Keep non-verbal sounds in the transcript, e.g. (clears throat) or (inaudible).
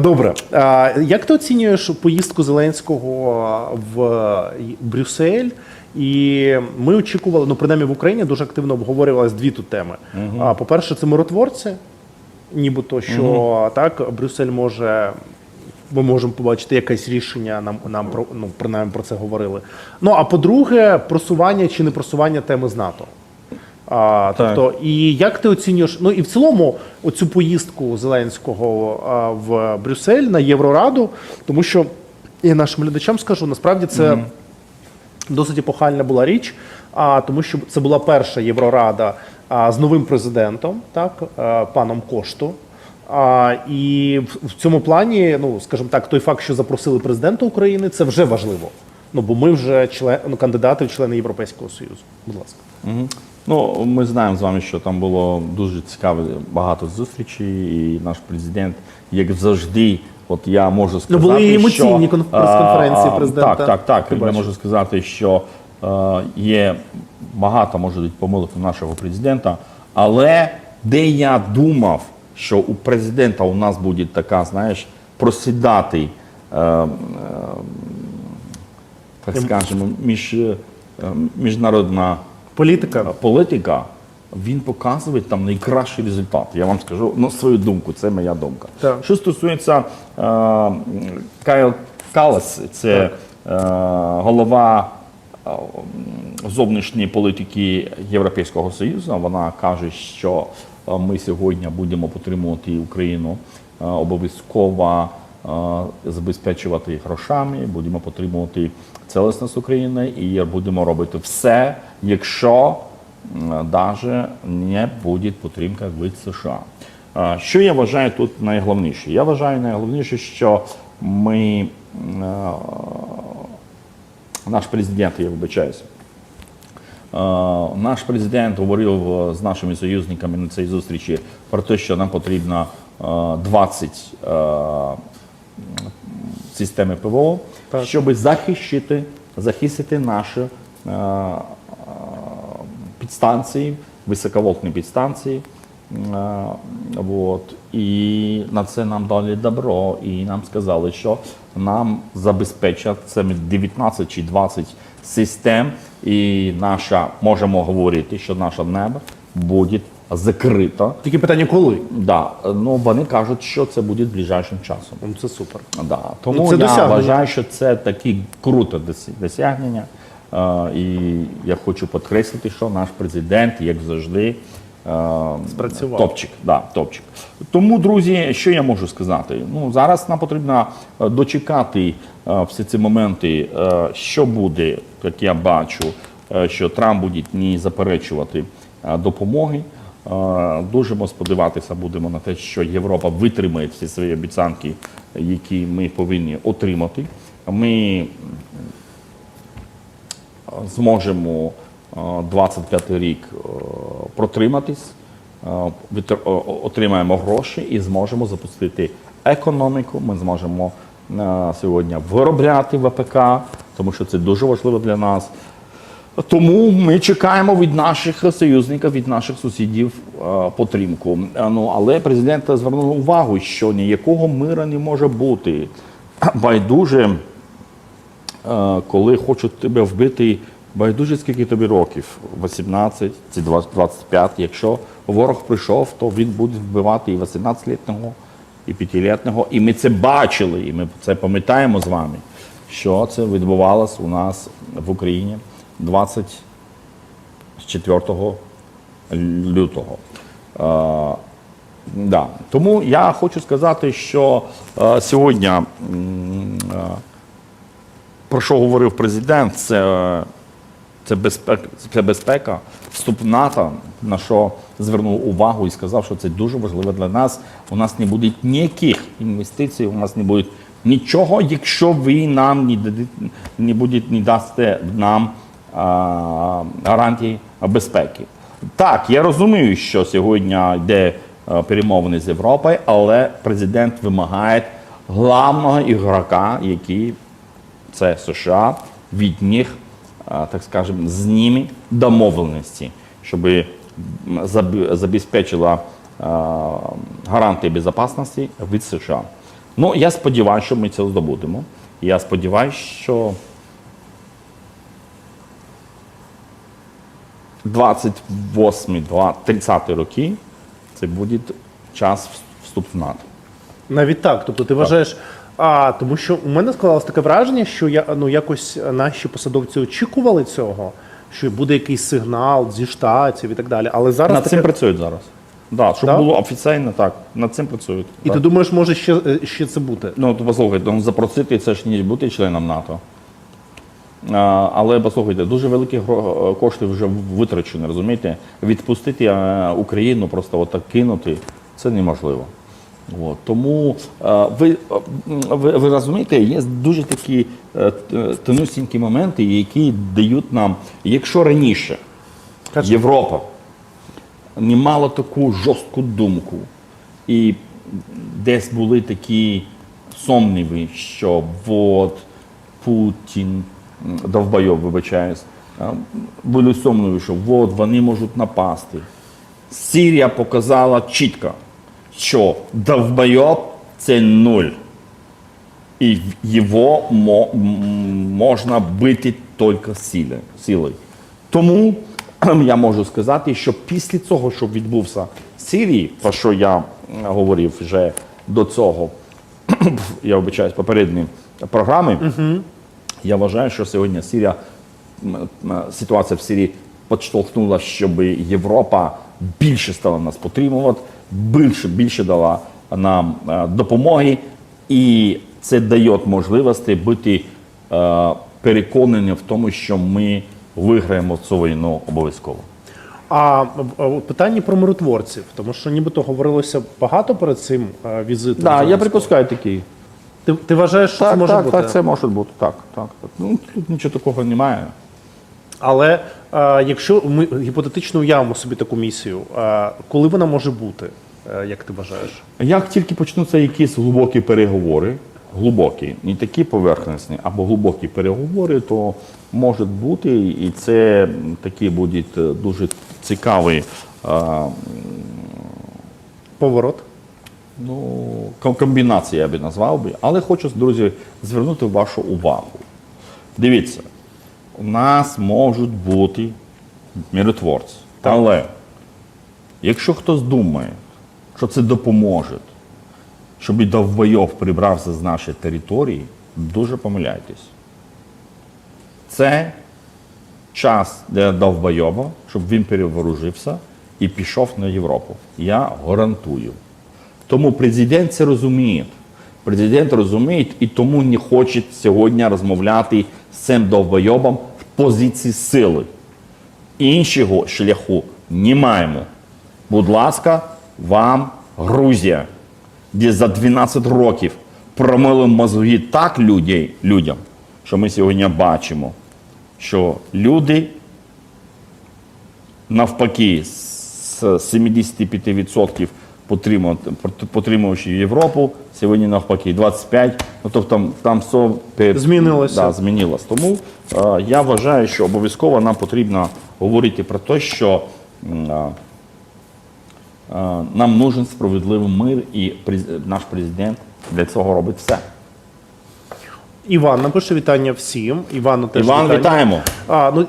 Добре, як ти оцінюєш поїздку Зеленського в Брюссель? І ми очікували, ну принаймні в Україні дуже активно обговорювалися дві тут теми. А по-перше, це миротворці, нібито що так Брюссель може. Ми можемо побачити якесь рішення. Нам нам про ну принаймні про це говорили. Ну а по-друге, просування чи не просування теми з НАТО. А, Так. тобто, і як ти оцінюєш? Ну і в цілому, оцю поїздку Зеленського а, в Брюссель на Єврораду, тому що і нашим глядачам скажу, насправді це досить епохальна була річ, а тому, що це була перша Єврорада а, з новим президентом, так а, паном Кошту. А, і в, в цьому плані, ну скажімо так, той факт, що запросили президента України, це вже важливо. Ну бо ми вже член, ну, кандидати в члени Європейського Союзу. Будь ласка. Мгм. Ну, ми знаємо з вами, що там було дуже цікаве багато зустрічей, і наш президент, як завжди, от я можу сказати, Ну, були і емоційні конф- прес-конференції президента. Так, так, так. Ти Я бачив. можу сказати, що е, є багато, може бути, помилок у нашого президента, але де я думав, що у президента у нас буде така, знаєш, просідати. Е, е, так скажемо, між, е, міжнародна Політика. політика, він показує там найкращий результат. Я вам скажу ну, свою думку, це моя думка. Так. Що стосується е, Кайл Калас, це е, голова е, зовнішньої політики Європейського Союзу. Вона каже, що е, ми сьогодні будемо підтримувати Україну е, обов'язково забезпечувати грошами, будемо підтримувати цілісність України і будемо робити все, якщо навіть не буде підтримка від США. Що я вважаю тут найголовніше? Я вважаю найголовніше, що ми, наш президент, я вибачаюся, Наш президент говорив е, з нашими союзниками на цій зустрічі про те, що нам потрібно е, 20 е, системи ПВО, Так. щоб захищити, захистити наші е, е, підстанції, високовольтні підстанції. Е, Вот. І на це нам дали добро, і нам сказали, що нам забезпечать це 19 чи 20 систем, і наша, можемо говорити, що наше небо буде закрито. Тільки питання, коли? Да. Ну, вони кажуть, що це буде ближайшим часом. Ну, це супер. Да. Тому Ну, це я досягнення. вважаю, що це таке круте досягнення. Е, і я хочу підкреслити, що наш президент, як завжди, е, Спрацював. топчик. Да, топчик. Тому, друзі, що я можу сказати? Ну, зараз нам потрібно е, дочекати всі ці моменти, що буде, як я бачу, що Трамп буде не заперечувати допомоги. Е, Дуже сподіватися будемо на те, що Європа витримає всі свої обіцянки, які ми повинні отримати. Ми зможемо е, 25 рік е, протриматись, е, отримаємо гроші і зможемо запустити економіку. Ми зможемо сьогодні виробляти ВПК, тому що це дуже важливо для нас. Тому ми чекаємо від наших союзників, від наших сусідів е, підтримку. Е, Ну але президент звернув увагу, що ніякого мира не може бути. (clears throat) Байдуже, е, коли хочуть тебе вбити, байдуже скільки тобі років, 18 чи 20 25. Якщо ворог прийшов, то він буде вбивати і 18-літнього, і 5-літнього. І ми це бачили, і ми це пам'ятаємо з вами, що це відбувалося у нас в Україні 24 лютого. Е, Да. Тому я хочу сказати, що е, сьогодні, е, про що говорив президент, це, це, безпека, це безпека, вступ НАТО, на що звернув увагу і сказав, що це дуже важливо для нас. У нас не буде ніяких інвестицій, у нас не буде нічого, якщо ви нам не, не, не дасте нам а, гарантії безпеки. Так, я розумію, що сьогодні йде е, перемовини з Європою, але президент вимагає главного ігрока, який це США, від них, е, так скажемо, з ними домовленості, щоб забезпечила е, гарантії безпечності від США. Ну, я сподіваюся, що ми це здобудемо. Я сподіваюся, що 28, 30 роки це буде час вступу в НАТО. Навіть так. Тобто ти вважаєш. А тому що у мене склалось таке враження, що я ну якось наші посадовці очікували цього, що буде якийсь сигнал зі штатів і так далі. Але зараз Над таке... цим працюють зараз. Да, щоб Так? було офіційно, так. Над цим працюють. і так. ти думаєш, може ще, е, ще це бути? Ну, то послухайте, ну, запросити це ж не бути членом НАТО. Але послухайте, дуже великі кошти вже витрачені, розумієте? Відпустити е, Україну, просто отак кинути, це неможливо. От. Тому е, ви, е, ви, ви розумієте, є дуже такі т- тонюсінькі моменти, які дають нам, якщо раніше Європа не мала таку жорстку думку, і десь були такі сумніви, що от Путін, довбойов, вибачаюсь, були сумніви, що от вони можуть напасти. Сирія показала чітко, що довбойов це нуль. І його можна бити тільки силою. силою. Тому (clears throat) я можу сказати, що після цього, що відбувся в Сирії, про що я говорив вже до цього, (clears throat) я вибачаюсь, попередні програми, я вважаю, що сьогодні Сирія, ситуація в Сирії підштовхнула, щоб Європа більше стала нас підтримувати, більше, більше дала нам е, допомоги, і це дає можливості бути е, переконані в тому, що ми виграємо цю війну обов'язково. А в питанні про миротворців, тому що нібито говорилося багато перед цим е, візитом. Так, я припускаю такий. Ти, ти вважаєш, що це Так, може так, бути? так, це може бути. Так, так. так. Ну, тут нічого такого немає. Але е, якщо ми гіпотетично уявимо собі таку місію, е, коли вона може бути, е, як ти вважаєш? Як тільки почнуться якісь глибокі переговори, глибокі, не такі поверхностні, або глибокі переговори, то може бути, і це такий буде дуже цікавий е, Поворот. Ну, ком- комбінація, я би назвав би. Але хочу, друзі, звернути вашу увагу. Дивіться, у нас можуть бути миротворці. Але якщо хтось думає, що це допоможе, щоб і довбойов прибрався з нашої території, дуже помиляйтесь. Це час для довбойова, щоб він переворожився і пішов на Європу. Я гарантую. Тому президент це розуміє. Президент розуміє і тому не хоче сьогодні розмовляти з цим довбойобом в позиції сили. Іншого шляху не маємо. Будь ласка, вам Грузія, де за 12 років промили мозги так людей, людям, що ми сьогодні бачимо, що люди навпаки з 75% потримувати- потримуючи Європу, сьогодні навпаки 25%, ну тобто там, там все пе- Змінилося. Да, змінилось. Тому е, я вважаю, що обов'язково нам потрібно говорити про те, що е, е, нам нужен справедливий мир, і през- наш президент для цього робить все. Іван напише вітання всім. Івану теж Іван, вітання. вітаємо! А, ну,